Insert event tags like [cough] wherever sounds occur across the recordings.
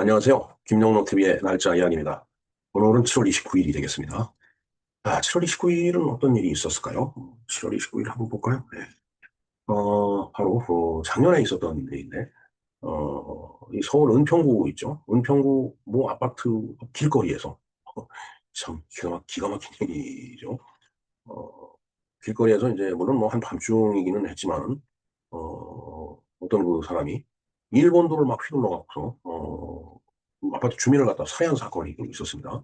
안녕하세요. 김영록 TV의 날짜 이야기입니다. 오늘은 7월 29일이 되겠습니다. 아, 7월 29일은 어떤 일이 있었을까요? 7월 29일 한번 볼까요? 네. 어, 바로 어, 작년에 있었던 일인데, 어, 이 서울 은평구 있죠? 은평구 모 아파트 길거리에서 어, 참 기가, 막, 기가 막힌 일이죠. 어, 길거리에서 이제 물론 뭐 한 밤중이기는 했지만, 어, 어떤 그 사람이 일본도를 막 휘둘러 갖고서 어, 아파트 주민을 갖다 살해한 사건이 있었습니다.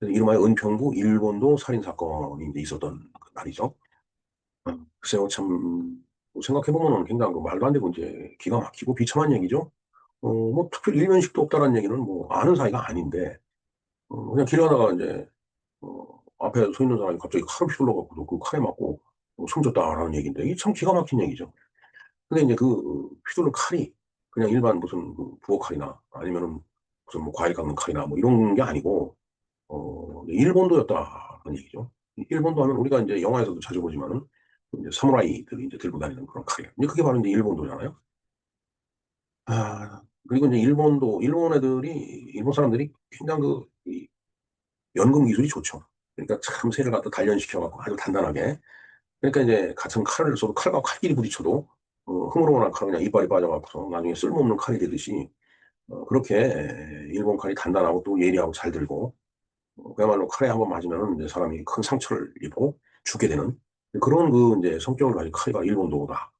이름하여 은평구 일본도 살인 사건이 있었던 그 날이죠. 어, 글쎄요, 참 생각해보면 굉장히 그 말도 안 되고 이제 기가 막히고 비참한 얘기죠. 어, 뭐 특별히 일면식도 없다는 얘기는 뭐 아는 사이가 아닌데 어, 그냥 길 가다가 이제 어, 앞에 서 있는 사람이 갑자기 칼을 휘둘러 갖고도 그 칼에 맞고 어, 숨졌다라는 얘기인데 이게 참 기가 막힌 얘기죠. 근데 이제 그 휘두른 칼이 그냥 일반 무슨 그 부엌 칼이나 아니면은 무슨 뭐 과일 깎는 칼이나 뭐 이런 게 아니고 어 일본도였다는 얘기죠. 일본도 하면 우리가 이제 영화에서도 자주 보지만은 이제 사무라이들이 이제 들고 다니는 그런 칼이에요. 이제 그게 바로 이제 일본도잖아요. 아 그리고 이제 일본도 일본 애들이 일본 사람들이 굉장히 그 이 연금 기술이 좋죠. 그러니까 참 새를 갖다 단련시켜 갖고 아주 단단하게 그러니까 이제 같은 칼을 써도 칼과 칼끼리 부딪혀도 어, 흐물흐물한 칼 그냥 이빨이 빠져갖고서 나중에 쓸모없는 칼이 되듯이 어, 그렇게 일본 칼이 단단하고 또 예리하고 잘 들고 어, 그야말로 칼에 한번 맞으면 이제 사람이 큰 상처를 입고 죽게 되는 그런 그 이제 성격을 가진 칼이가 일본도다.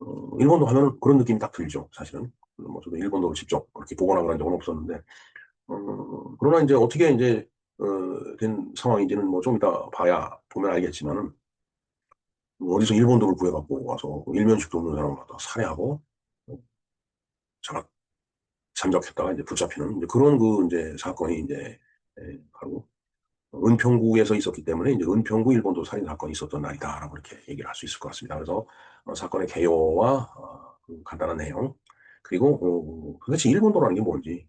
어, 일본도 하면 그런 느낌이 딱 들죠, 사실은. 뭐 저도 일본도를 직접 그렇게 보거나 그런 적은 없었는데, 어, 그러나 이제 어떻게 이제 어, 된 상황인지는 뭐 좀 이따 봐야 보면 알겠지만은 어디서 일본도를 구해갖고 와서 일면식도 없는 사람을 갖다 살해하고 장악 잠적했다가 이제 붙잡히는 이제 그런 그 이제 사건이 이제 예, 바로 은평구에서 있었기 때문에 이제 은평구 일본도 살인 사건이 있었던 날이다라고 이렇게 얘기를 할 수 있을 것 같습니다. 그래서 어, 사건의 개요와 어, 그 간단한 내용 그리고 어, 도대체 일본도라는 게 뭔지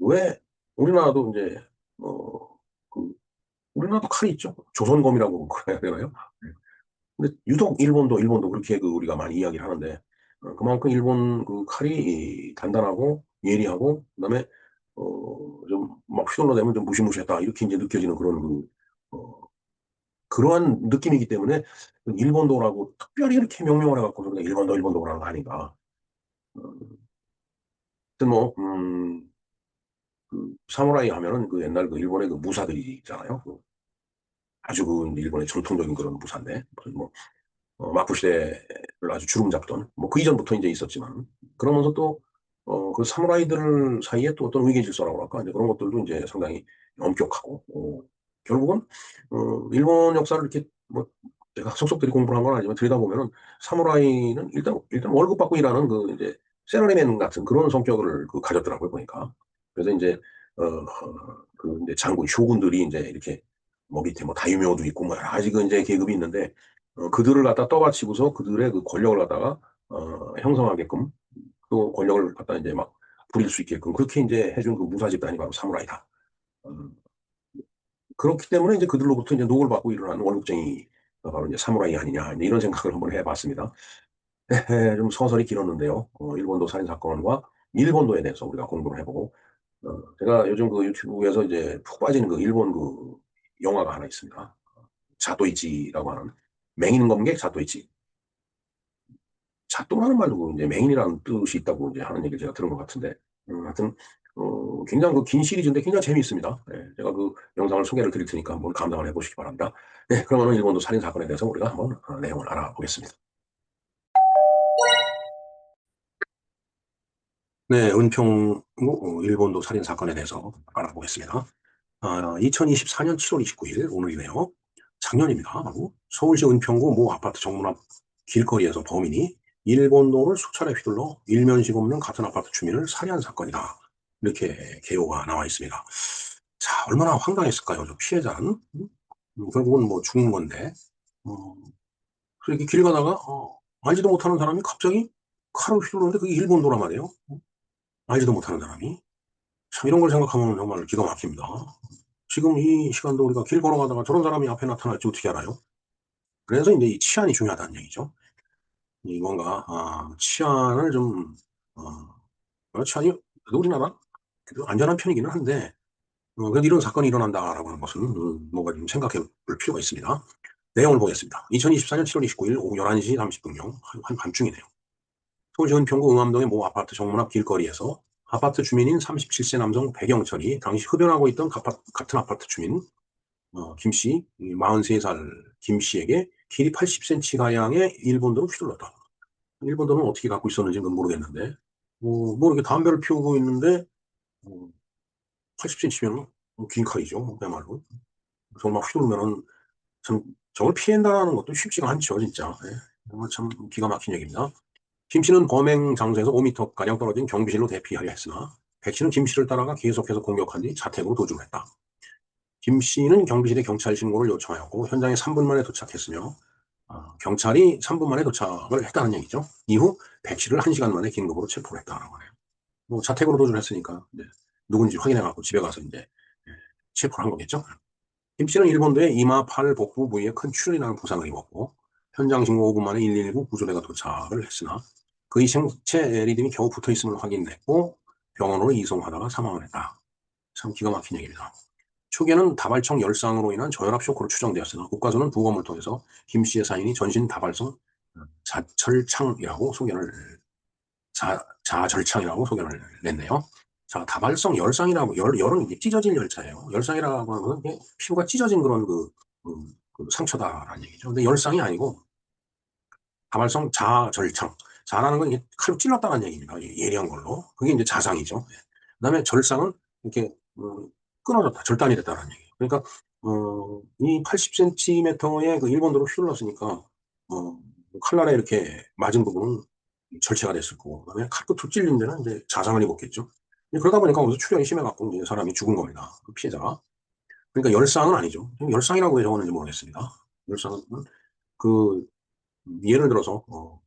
왜 우리나라도 이제 어 그 우리나라도 칼이 있죠 조선검이라고 [laughs] 그래야 되나요? 네. 근데 유독 일본도 일본도 그렇게 그 우리가 많이 이야기를 하는데 어, 그만큼 일본 그 칼이 단단하고 예리하고 그다음에 어좀막 휘둘러 대면 좀 무시무시했다 이렇게 이제 느껴지는 그런 그 어, 그러한 느낌이기 때문에 일본도라고 특별히 이렇게 명명을 해갖고 우리가 일본도 일본도 라는 거 아닌가. 어, 뭐 음, 그 사무라이 하면은 그 옛날 그 일본의 그 무사들이 있잖아요. 그 아주 그 일본의 전통적인 그런 무사인데 뭐 어, 마쿠 시대를 아주 주름 잡던 뭐 그 이전부터 이제 있었지만 그러면서 또 어, 그 사무라이들 사이에 또 어떤 위계 질서라고 할까? 이제 그런 것들도 이제 상당히 엄격하고 어, 결국은 어, 일본 역사를 이렇게 뭐 제가 속속들이 공부를 한 건 아니지만 들여다보면은 사무라이는 일단 일단 월급 받고 일하는 그 이제 세러리맨 같은 그런 성격을 그 가졌더라고요 보니까. 그래서 이제 어 그 이제 장군 쇼군들이 이제 이렇게 뭐 밑에 뭐 다유묘도 있고 뭐 여러 가지 그 이제 계급이 있는데 어, 그들을 갖다 떠받치고서 그들의 그 권력을 갖다가 어, 형성하게끔 또 권력을 갖다 이제 막 부릴 수 있게끔 그렇게 이제 해준 그 무사 집단이 바로 사무라이다. 어, 그렇기 때문에 이제 그들로부터 이제 녹을 받고 일어나는 월급쟁이 바로 이제 사무라이 아니냐 이런 생각을 한번 해봤습니다. [laughs] 좀 서설이 길었는데요. 어, 일본도 살인 사건과 일본도에 대해서 우리가 공부를 해보고 어, 제가 요즘 그 유튜브에서 이제 푹 빠지는 그 일본 그 영화가 하나 있습니다. 자도이치라고 하는 맹인 검객 자도이치. 자도라는 말도 이제 맹인이라는 뜻이 있다고 이제 하는 얘기를 제가 들은 것 같은데, 음, 하여튼 어, 굉장히 그 긴 시리즈인데 굉장히 재미있습니다. 네, 제가 그 영상을 소개를 드릴 테니까 한번 감상을 해보시기 바랍니다. 네, 그러면 일본도 살인 사건에 대해서 우리가 한번 어, 내용을 알아보겠습니다. 네, 은평 어, 일본도 살인 사건에 대해서 알아보겠습니다. 2024년 7월 29일 오늘이네요. 작년입니다. 하고 서울시 은평구 모 아파트 정문 앞 길거리에서 범인이 일본도를 수차례 휘둘러 일면식 없는 같은 아파트 주민을 살해한 사건이다. 이렇게 개요가 나와 있습니다. 자, 얼마나 황당했을까요? 저 피해자는. 음, 결국은 뭐 죽은 건데. 어, 그렇게 길 가다가, 어, 알지도 못하는 사람이 갑자기 칼을 휘두르는데 그게 일본도란 말이에요. 알지도 못하는 사람이. 참 이런 걸 생각하면 정말 기가 막힙니다. 지금 이 시간도 우리가 길 걸어가다가 저런 사람이 앞에 나타날지 어떻게 알아요? 그래서 이제 이 치안이 중요하다는 얘기죠. 이 뭔가 아, 치안을 좀 어, 치안이 우리나라 안전한 편이기는 한데, 어, 그래도 이런 사건이 일어난다라고 하는 것은, 음, 뭔가 좀 생각해 볼 필요가 있습니다. 내용을 보겠습니다. 2024년 7월 29일 오후 11시 30분경, 한 밤중이네요. 서울시 은평구 응암동의 모 아파트 정문 앞 길거리에서 아파트 주민인 37세 남성 배경철이 당시 흡연하고 있던 같은 아파트 주민 어, 김씨, 43살 김씨에게 길이 80cm 가량의 일본도를 휘둘렀다. 일본도는 어떻게 갖고 있었는지는 모르겠는데, 뭐, 뭐 이렇게 담배를 피우고 있는데, 어, 80cm면 긴 칼이죠. 그야말로. 정말 휘두르면은 참 저걸 피한다는 것도 쉽지가 않죠, 진짜. 네. 정말 참 기가 막힌 얘기입니다. 김 씨는 범행 장소에서 5m가량 떨어진 경비실로 대피하려 했으나 백 씨는 김 씨를 따라가 계속해서 공격한 뒤 자택으로 도주했다. 김 씨는 경비실에 경찰 신고를 요청하였고 현장에 3분 만에 도착했으며 어, 경찰이 3분 만에 도착을 했다는 얘기죠. 이후 백 씨를 1시간 만에 긴급으로 체포를 했다라고 하네요. 뭐 자택으로 도주를 했으니까 누군지 확인해갖고 집에 가서 이제 예, 체포를 한 거겠죠. 김 씨는 일본도에 이마, 팔, 복부 부위에 큰 출혈이 나는 부상을 입었고 현장 신고 5분 만에 119 구조대가 도착을 했으나 그의 생체 리듬이 겨우 붙어 있음을 확인했고 병원으로 이송하다가 사망을 했다. 참 기가 막힌 얘기입니다. 초기에는 다발성 열상으로 인한 저혈압 쇼크로 추정되었으나 국가서는 부검을 통해서 김 씨의 사인이 전신 다발성 자철창이라고 소견을 자, 자절창이라고 소견을 냈네요. 자, 다발성 열상이라고 열 열은 이게 찢어진 열차예요. 열상이라고 하는 건 피부가 찢어진 그런 그, 그, 그 상처다라는 얘기죠. 근데 열상이 아니고 다발성 자절창. 자라는 건 칼로 찔렀다는 얘기입니다. 예리한 걸로. 그게 이제 자상이죠. 그 다음에 절상은 이렇게 음, 끊어졌다. 절단이 됐다는 얘기예요. 그러니까 어, 이 80cm의 그 일본도로 휘둘렀으니까 어, 칼날에 이렇게 맞은 부분은 절체가 됐을 거고 그다음에 칼끝으로 찔린 데는 이제 자상을 입었겠죠. 그러다 보니까 거기서 출혈이 심해갖고 이제 사람이 죽은 겁니다. 그 피해자가. 그러니까 열상은 아니죠. 열상이라고 왜 적었는지 모르겠습니다. 열상은 그 예를 들어서 어, 그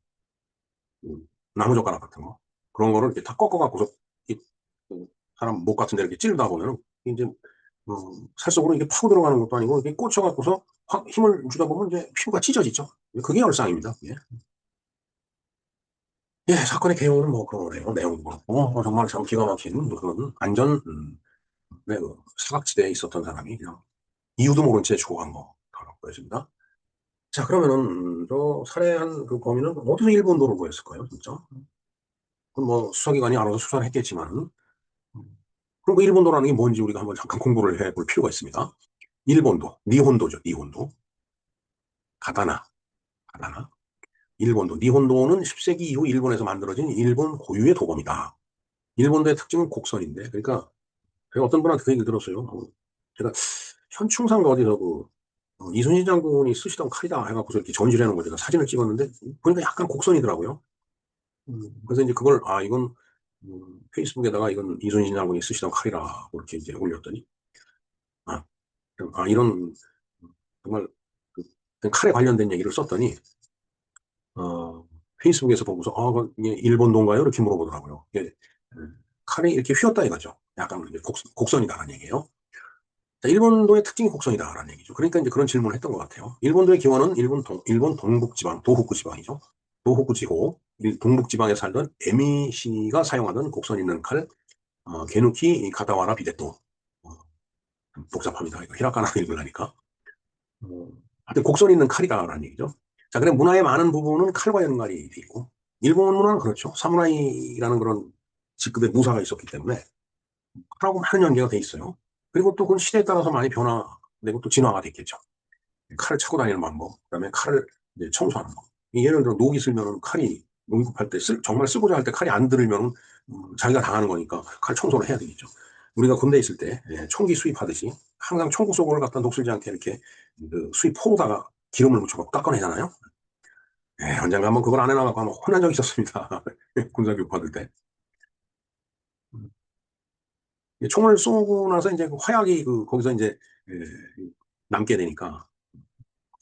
나무젓가락 같은 거 그런 거를 이렇게 다 꺾어갖고서 이, 그 사람 목 같은 데 이렇게 찔다 보면은 이제 어, 살 속으로 이게 파고 들어가는 것도 아니고 이게 꽂혀갖고서 확 힘을 주다 보면 이제 피부가 찢어지죠. 그게 열상입니다. 예. 예, 사건의 개요는 뭐 그런 거네요. 내용도 그렇고 어, 정말 참 기가 막힌 그런 안전 음, 네, 그 사각지대에 있었던 사람이 그냥 이유도 모른 채 죽어간 거라고 보여집니다. 자, 그러면은, 저, 살해한 그 범인은 어디서 일본도로 보였을까요, 진짜? 그럼 뭐, 수사기관이 알아서 수사를 했겠지만, 그럼 그 일본도라는 게 뭔지 우리가 한번 잠깐 공부를 해 볼 필요가 있습니다. 일본도, 니혼도죠, 니혼도. 가다나, 가다나. 일본도, 니혼도는 10세기 이후 일본에서 만들어진 일본 고유의 도검이다. 일본도의 특징은 곡선인데, 그러니까, 제가 어떤 분한테 그 얘기를 들었어요. 제가 현충상가 어디서 그, 어, 이순신 장군이 쓰시던 칼이다 해갖고서 이렇게 전시를 해놓은 거 제가 사진을 찍었는데 보니까 약간 곡선이더라고요. 음, 그래서 이제 그걸 아 이건 음, 페이스북에다가 이건 이순신 장군이 쓰시던 칼이라고 이렇게 이제 올렸더니 아, 아 이런 정말 그 칼에 관련된 얘기를 썼더니 어, 페이스북에서 보고서 아 이게 일본도인가요? 이렇게 물어보더라고요. 이게, 음, 칼이 이렇게 휘었다 이거죠. 약간 곡, 곡선이다라는 얘기예요. 일본도의 특징이 곡선이다라는 얘기죠. 그러니까 이제 그런 질문을 했던 것 같아요. 일본도의 기원은 일본 동, 일본 동북지방, 도호쿠 지방이죠. 도호쿠 지고, 동북지방에 살던 에미 씨가 사용하던 곡선 있는 칼, 어, 게누키 가다와라 비데토. 어, 복잡합니다. 이거 히라카나 [laughs] 읽으려니까. 어, 하여튼 곡선 있는 칼이다라는 얘기죠. 자, 그래 문화의 많은 부분은 칼과 연관이 돼 있고, 일본 문화는 그렇죠. 사무라이라는 그런 직급의 무사가 있었기 때문에 칼하고 많은 연계가 돼 있어요. 그리고 또그 시대에 따라서 많이 변화되고 또 진화가 됐겠죠. 칼을 차고 다니는 방법, 그 다음에 칼을 이제 청소하는 거. 예를 들어 녹이 슬면은 칼이 농급할 때 쓸, 정말 쓰고자 할 때 칼이 안 들으면 음, 자기가 당하는 거니까 칼 청소를 해야 되겠죠. 우리가 군대에 있을 때 예, 총기 수입하듯이 항상 총구 속을 갖다 녹슬지 않게 이렇게 그 수입 포로다가 기름을 묻혀갖고 닦아내잖아요. 예, 언젠가 한번 그걸 안 해놔갖고 한번 혼난 적이 있었습니다. [laughs] 군사 교육 받을 때. 총을 쏘고 나서 이제 그 화약이 그 거기서 이제 남게 되니까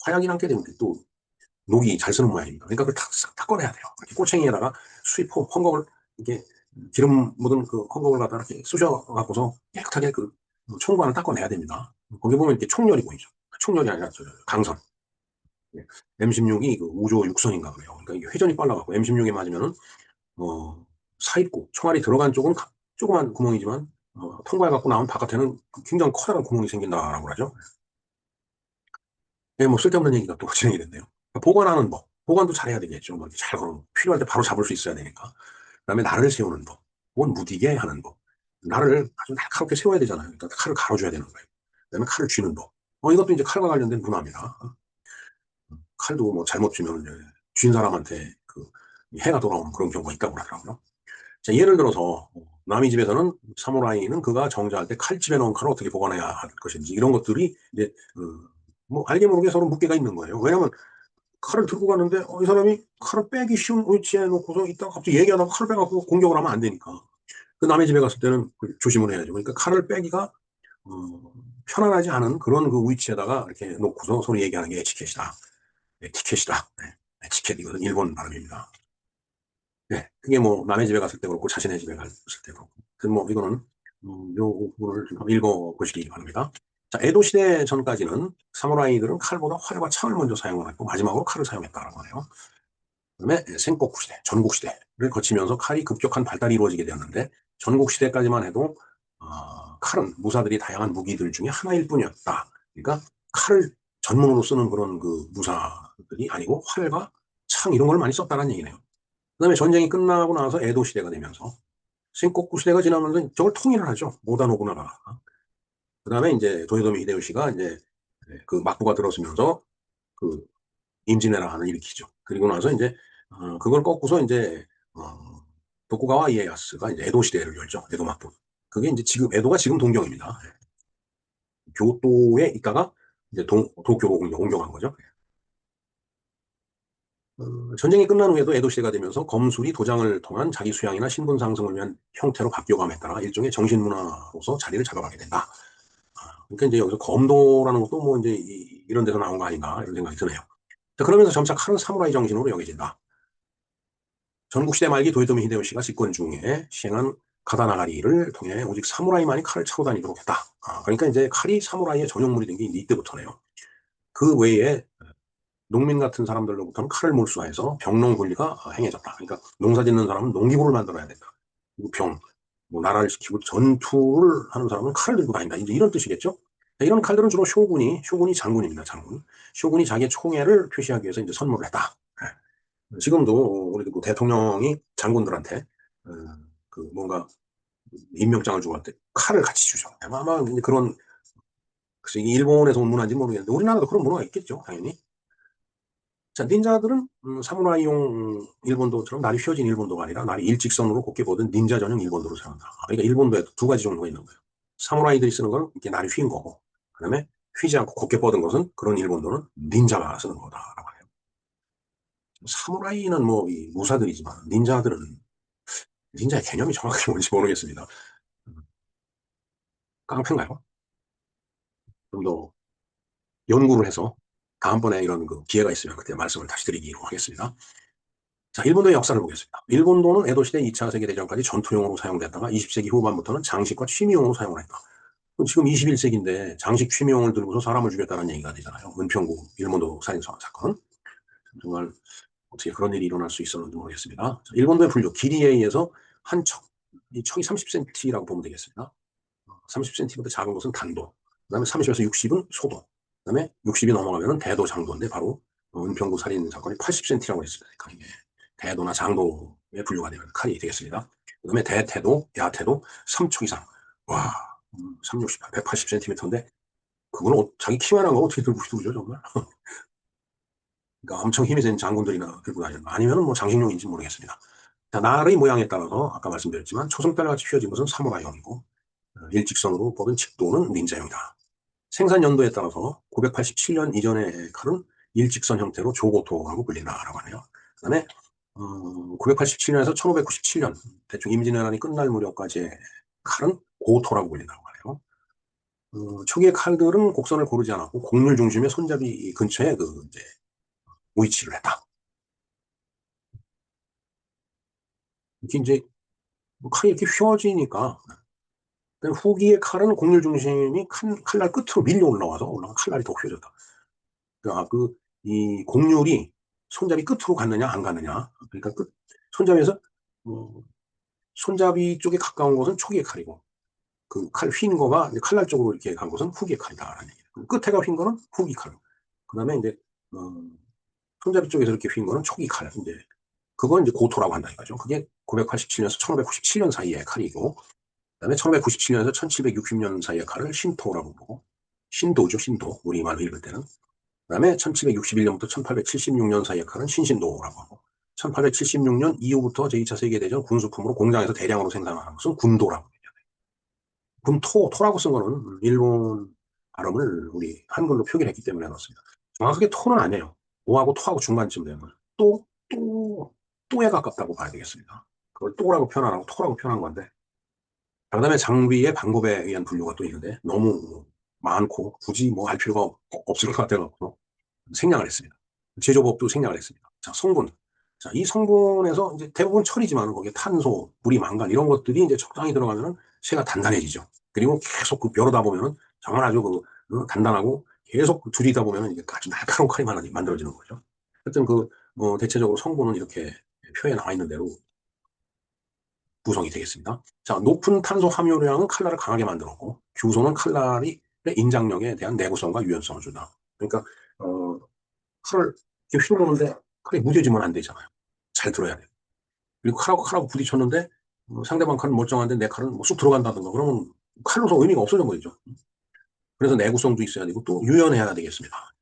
화약이 남게 되면 또 녹이 잘 쓰는 모양입니다. 그러니까 그걸 다, 다 꺼내야 돼요. 꼬챙이에다가 수입호 헝겊을 이렇게 기름 묻은 그 헝겊을 갖다 이렇게 쑤셔 갖고서 깨끗하게 그 총관을 닦아내야 됩니다. 거기 보면 이렇게 총열이 보이죠. 총열이 아니라 강선. M16이 그 우조 육선인가 그래요. 그러니까 이게 회전이 빨라갖고 M16에 맞으면은 어 사입구 총알이 들어간 쪽은 조그만 구멍이지만 어, 통과해갖고 나온 바깥에는 굉장히 커다란 구멍이 생긴다라고 하죠. 예, 뭐 쓸데없는 얘기가 또 [laughs] 진행이 됐네요. 보관하는 법. 보관도 잘해야 되겠죠. 뭐 잘 걸어. 필요할 때 바로 잡을 수 있어야 되니까. 그 다음에 날을 세우는 법. 혹은 무디게 하는 법. 날을 아주 날카롭게 세워야 되잖아요. 그러니까 칼을 가로줘야 되는 거예요. 그 다음에 칼을 쥐는 법. 어, 이것도 이제 칼과 관련된 문화입니다. 칼도 뭐 잘못 쥐면 쥔 사람한테 그 해가 돌아오는 그런 경우가 있다고 하더라고요. 자, 예를 들어서 남의 집에서는 사무라이는 그가 정자할 때 칼집에 넣은 칼을 어떻게 보관해야 할 것인지 이런 것들이 이제 어, 뭐 알게 모르게 서로 묵계가 있는 거예요. 왜냐하면 칼을 들고 가는데 어, 이 사람이 칼을 빼기 쉬운 위치에 놓고서 있다가 갑자기 얘기하다가 칼을 빼갖고 공격을 하면 안 되니까 그 남의 집에 갔을 때는 그 조심을 해야죠. 그러니까 칼을 빼기가 어, 편안하지 않은 그런 그 위치에다가 이렇게 놓고서 서로 얘기하는 게 에티켓이다. 에티켓이다. 네. 에티켓 이것은 일본 발음입니다. 네, 그게 뭐 남의 집에 갔을 때 그렇고 자신의 집에 갔을 때 그렇고. 뭐 이거는 음, 요 부분을 좀 읽어 보시기 바랍니다. 자, 에도 시대 전까지는 사무라이들은 칼보다 활과 창을 먼저 사용했고 마지막으로 칼을 사용했다라고 하네요. 그다음에 생kok구 시대, 전국 시대를 거치면서 칼이 급격한 발달이 이루어지게 되었는데 전국 시대까지만 해도 어, 칼은 무사들이 다양한 무기들 중에 하나일 뿐이었다. 그러니까 칼을 전문으로 쓰는 그런 그 무사들이 아니고 활과 창 이런 걸 많이 썼다는 얘기네요. 그 다음에 전쟁이 끝나고 나서 에도 시대가 되면서 생kok구 시대가 지나면서 저걸 통일을 하죠. 모다 노구나가. 그 다음에 이제 도요토미 히데요시가 이제 그 막부가 들어서면서 그 임진왜란을 일으키죠. 그리고 나서 이제 어, 그걸 꺾고서 이제 어, 도쿠가와 이에야스가 이제 에도 시대를 열죠. 에도 막부. 그게 이제 지금 에도가 지금 동경입니다. 교토에 있다가 이제 동, 도쿄로 옮겨간 거죠. 어, 전쟁이 끝난 후에도 에도 시대가 되면서 검술이 도장을 통한 자기 수양이나 신분 상승을 위한 형태로 바뀌어감에 따라 일종의 정신문화로서 자리를 잡아가게 된다. 아, 그러니까 이제 여기서 검도라는 것도 뭐 이제 이, 런 데서 나온 거 아닌가 이런 생각이 드네요. 자, 그러면서 점차 칼은 사무라이 정신으로 여겨진다. 전국시대 말기 도요토미 히데요시가 집권 중에 시행한 가다나가리를 통해 오직 사무라이만이 칼을 차고 다니도록 했다. 아, 그러니까 이제 칼이 사무라이의 전용물이 된 게 이때부터네요. 그 외에 농민 같은 사람들로부터는 칼을 몰수해서 병농 분리가 행해졌다. 그러니까 농사 짓는 사람은 농기구를 만들어야 된다. 병, 뭐 나라를 지키고 전투를 하는 사람은 칼을 들고 다닌다. 이제 이런 뜻이겠죠? 이런 칼들은 주로 쇼군이, 쇼군이 장군입니다. 장군. 쇼군이 자기의 총애를 표시하기 위해서 이제 선물을 했다. 네. 지금도 우리 그 대통령이 장군들한테 어, 그 뭔가 임명장을 주고 할 때 칼을 같이 주죠. 아마 그런 글쎄 일본에서 온 문화인지 모르겠는데 우리나라도 그런 문화가 있겠죠, 당연히. 자, 닌자들은 음, 사무라이용 일본도처럼 날이 휘어진 일본도가 아니라 날이 일직선으로 곱게 보던 닌자 전용 일본도를 사용한다. 그러니까 일본도에도 두 가지 종류가 있는 거예요. 사무라이들이 쓰는 건 이렇게 날이 휘인 거고, 그 다음에 휘지 않고 곱게 뻗은 것은 그런 일본도는 닌자가 쓰는 거다라고 해요. 사무라이는 뭐 무사들이지만 닌자들은 닌자의 개념이 정확히 뭔지 모르겠습니다. 깡패인가요? 좀 더 연구를 해서 다음번에 이런 그 기회가 있으면 그때 말씀을 다시 드리기로 하겠습니다. 자, 일본도의 역사를 보겠습니다. 일본도는 에도시대 2차 세계대전까지 전투용으로 사용됐다가 20세기 후반부터는 장식과 취미용으로 사용을 했다. 지금 21세기인데 장식 취미용을 들고서 사람을 죽였다는 얘기가 되잖아요. 은평구 일본도 살인사 사건. 정말 어떻게 그런 일이 일어날 수 있었는지 모르겠습니다. 자, 일본도의 분류, 길이에 의해서 한 척, 이 척이 30cm라고 보면 되겠습니다. 30cm보다 작은 것은 단도, 그 다음에 30에서 60은 소도, 그 다음에 60이 넘어가면 대도 장도인데 바로 은평구 살인 사건이 80cm라고 했습니다. 그러니까 대도나 장도에 분류가 되는 칼이 되겠습니다. 그 다음에 대태도, 야태도 3초 이상. 와, 3, 60, 180cm인데 그거는 어, 자기 키만 한 거 어떻게 들고 싶죠 정말. [laughs] 그러니까 엄청 힘이 센 장군들이나 들고 다니는 아니면 뭐 장식용인지 모르겠습니다. 자, 날의 모양에 따라서 아까 말씀드렸지만 초승달같이 휘어진 것은 사무라이용이고 어, 일직선으로 뻗은 직도는 닌자용이다. 생산 연도에 따라서 987년 이전의 칼은 일직선 형태로 조고토라고 불린다라고 하네요. 그 다음에 어, 987년에서 1597년 대충 임진왜란이 끝날 무렵까지의 칼은 고토라고 불린다고 하네요. 어, 초기의 칼들은 곡선을 고르지 않았고 곡률 중심의 손잡이 근처에 그 이제 위치를 했다. 이렇게 이제 뭐 칼이 이렇게 휘어지니까 후기의 칼은 곡률 중심이 칼, 칼날 끝으로 밀려 올라와서 올라가 칼날이 더 휘어졌다. 그러니까 그, 이 곡률이 손잡이 끝으로 갔느냐, 안 갔느냐. 그러니까 끝, 손잡이에서, 어, 손잡이 쪽에 가까운 것은 초기의 칼이고, 그칼휜 거가 칼날 쪽으로 이렇게 간 것은 후기 칼이다라는 얘기예요. 끝에가 휜 거는 후기 칼. 그 다음에 이제, 어, 손잡이 쪽에서 이렇게 휜 거는 초기 칼. 이제, 그건 이제 고토라고 한다 이거죠. 그게 987년에서 1597년 사이의 칼이고, 그 다음에 1597년에서 1760년 사이의 칼을 신토라고 보고, 신도죠, 신도. 우리말로 읽을 때는. 그 다음에 1761년부터 1876년 사이의 칼은 신신도라고 하고, 1876년 이후부터 제2차 세계대전 군수품으로 공장에서 대량으로 생산하는 것은 군도라고 합니다. 군토, 토라고 쓴 거는 일본 발음을 우리 한글로 표기했기 때문에 그렇습니다. 정확하게 토는 아니에요. 오하고 토하고 중간쯤 되는 거예요. 또, 또, 또에 가깝다고 봐야 되겠습니다. 그걸 또라고 표현하고 토라고 표현한 건데. 그 다음에 장비의 방법에 의한 분류가 또 있는데 너무 많고 굳이 뭐 할 필요가 없을 것 같아서 생략을 했습니다. 제조법도 생략을 했습니다. 자, 성분. 자, 이 성분에서 이제 대부분 철이지만 거기에 탄소, 물이 망간 이런 것들이 이제 적당히 들어가면은 쇠가 단단해지죠. 그리고 계속 그 벼르다 보면은 정말 아주 그 어, 단단하고 계속 두리다 보면은 이게 아주 날카로운 칼이 만들어지는 거죠. 하여튼 그, 뭐, 대체적으로 성분은 이렇게 표에 나와 있는 대로 구성이 되겠습니다. 자, 높은 탄소 함유량은 칼날을 강하게 만들었고, 규소는 칼날의 인장력에 대한 내구성과 유연성을 준다. 그러니까, 어, 칼을 이렇게 휘두르는데 칼이 무뎌지면 안 되잖아요. 잘 들어야 돼요. 그리고 칼하고 칼하고 부딪혔는데 어, 상대방 칼은 멀쩡한데 내 칼은 뭐 쑥 들어간다든가 그러면 칼로서 의미가 없어진 거죠. 그래서 내구성도 있어야 되고 또 유연해야 되겠습니다.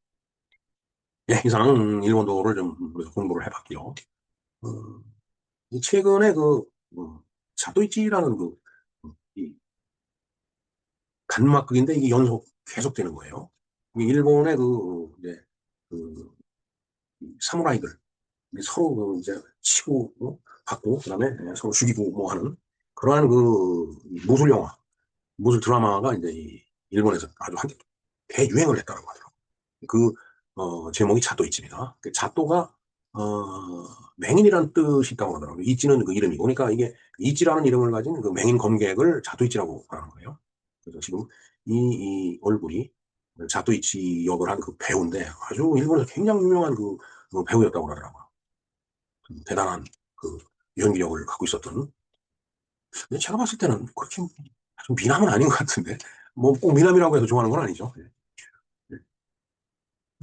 예, 이상 일본도를 좀 공부를 해봤고요. 어, 최근에 그 어, 자도이치라는 그 이, 간막극인데 이게 연속 계속되는 거예요. 일본의 그 이제 그 사무라이들 서로 그 이제 치고 어? 받고 그 다음에 서로 죽이고 뭐 하는 그러한 그 무술 영화, 무술 드라마가 이제 일본에서 아주 한때 대유행을 했다고 하더라고요. 그 어, 제목이 자도이치입니다. 그 자도가 어, 맹인이라는 뜻이 있다고 하더라고요. 이치는 그 이름이고, 그러니까 이게 이치라는 이름을 가진 그 맹인 검객을 자도이치라고 하는 거예요. 그래서 지금 이, 이 얼굴이 자도이치 역을 한 그 배우인데 아주 일본에서 굉장히 유명한 그, 그 배우였다고 하더라고요. 대단한 그 연기력을 갖고 있었던. 근데 제가 봤을 때는 그렇게 좀 미남은 아닌 것 같은데. 뭐 꼭 미남이라고 해서 좋아하는 건 아니죠.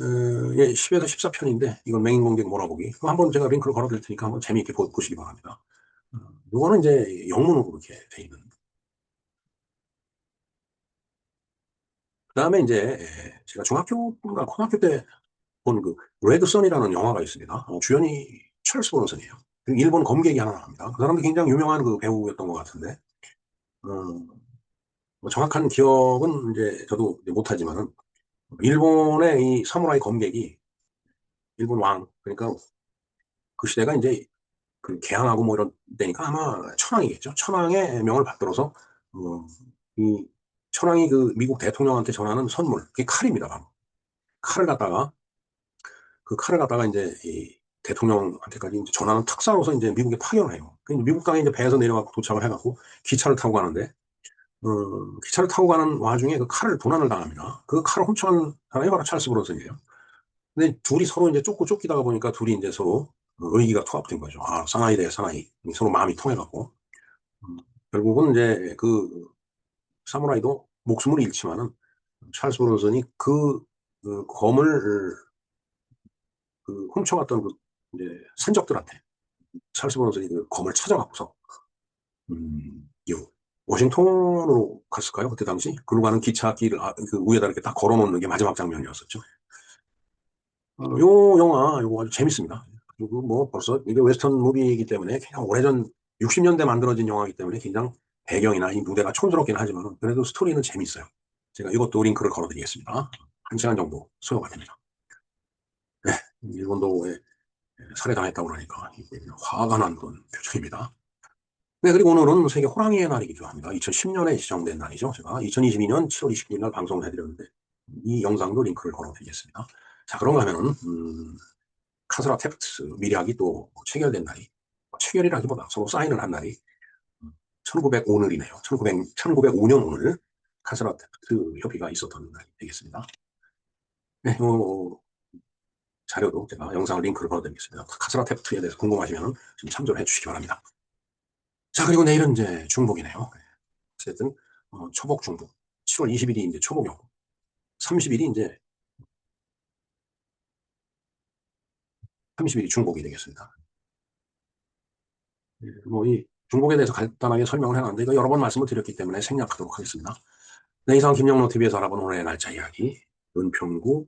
예. 어, 예, 10에서 14편인데 이건 맹인 공격 몰아보기. 한번 제가 링크를 걸어드릴 테니까 한번 재미있게 보, 시기 바랍니다. 어, 이거는 이제 영문으로 이렇게 돼 있는. 그 다음에 이제 제가 중학교인가 고등학교 때 본 그 레드선이라는 영화가 있습니다. 어, 주연이 찰스 브론슨이에요. 일본 검객이 하나 나옵니다. 그 사람도 굉장히 유명한 그 배우였던 것 같은데, 어, 뭐 정확한 기억은 이제 저도 못하지만은, 일본의 이 사무라이 검객이, 일본 왕, 그러니까 그 시대가 이제 그 개항하고 뭐 이런 때니까 아마 천황이겠죠. 천황의 명을 받들어서, 어, 이 천황이 그 미국 대통령한테 전하는 선물, 그게 칼입니다. 바로. 칼을 갖다가, 그 칼을 갖다가 이제 이 대통령한테까지 이제 전하는 특사로서 이제 미국에 파견을 해요. 미국 땅에 이제 배에서 내려가고 도착을 해갖고 기차를 타고 가는데, 어, 기차를 타고 가는 와중에 그 칼을 도난을 당합니다. 그 칼을 훔쳐간 사람이 바로 찰스 브론슨이에요. 근데 둘이 서로 이제 쫓고 쫓기다가 보니까 둘이 이제 서로 의기가 투합된 거죠. 아, 사나이 대 사나이. 서로 마음이 통해갖고. 음, 결국은 이제 그 사무라이도 목숨을 잃지만은 찰스 브론슨이 그, 그 검을 그 훔쳐갔던 그 이제 산적들한테 찰스 브론슨이 그 검을 찾아갖고서 음, 워싱턴으로 갔을까요? 그때 당시? 그로 가는 기차 길을 아, 그 위에다 이렇게 딱 걸어놓는 게 마지막 장면이었었죠. 어, 요 영화 요거 아주 재밌습니다. 그리고 뭐 벌써 이게 웨스턴 무비이기 때문에 그냥 오래전 60년대 만들어진 영화이기 때문에 굉장히 배경이나 이 무대가 촌스럽긴 하지만 그래도 스토리는 재밌어요. 제가 이것도 링크를 걸어드리겠습니다. 한 시간 정도 소요가 됩니다. 네, 일본도에 살해당했다고 그러니까 화가 난던 표정입니다. 네, 그리고 오늘은 세계 호랑이의 날이기도 합니다. 2010년에 지정된 날이죠. 제가 2022년 7월 29일 날 방송을 해드렸는데 이 영상도 링크를 걸어드리겠습니다. 자, 그런가 하면은 음, 카스라 테프트 미략이 또 체결된 날이 체결이라기보다 서로 사인을 한 날이 1905년이네요. 1900, 1905년 오늘 카스라 테프트 협의가 있었던 날이 되겠습니다. 네, 뭐 자료도 제가 영상을 링크를 걸어드리겠습니다. 카스라 테프트에 대해서 궁금하시면 좀 참조를 해주시기 바랍니다. 자, 그리고 내일은 이제 중복이네요. 어쨌든 어, 초복 중복. 7월 20일이 이제 초복이고, 30일이 이제 30일이 중복이 되겠습니다. 예, 뭐이 중복에 대해서 간단하게 설명을 해놨는데 이거 여러 번 말씀을 드렸기 때문에 생략하도록 하겠습니다. 네, 이상 김영로 TV에서 알아본 오늘의 날짜 이야기, 은평구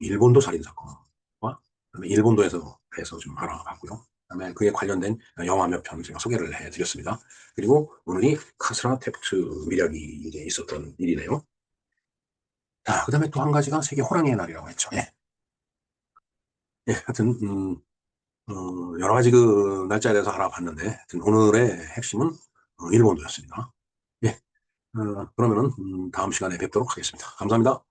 일본도 살인 사건과 그다음에 일본도에서 해서 좀 알아봤고요. 그다음에 그에 관련된 영화 몇 편 제가 소개를 해드렸습니다. 그리고 오늘이 카스라 테프트 미략이 이제 있었던 일이네요. 자, 그다음에 또 한 가지가 세계 호랑이의 날이라고 했죠. 예. 예, 하여튼 음, 어, 여러 가지 그 날짜에 대해서 알아봤는데 하여튼 오늘의 핵심은 어, 일본도였습니다. 예, 어, 그러면은 음, 다음 시간에 뵙도록 하겠습니다. 감사합니다.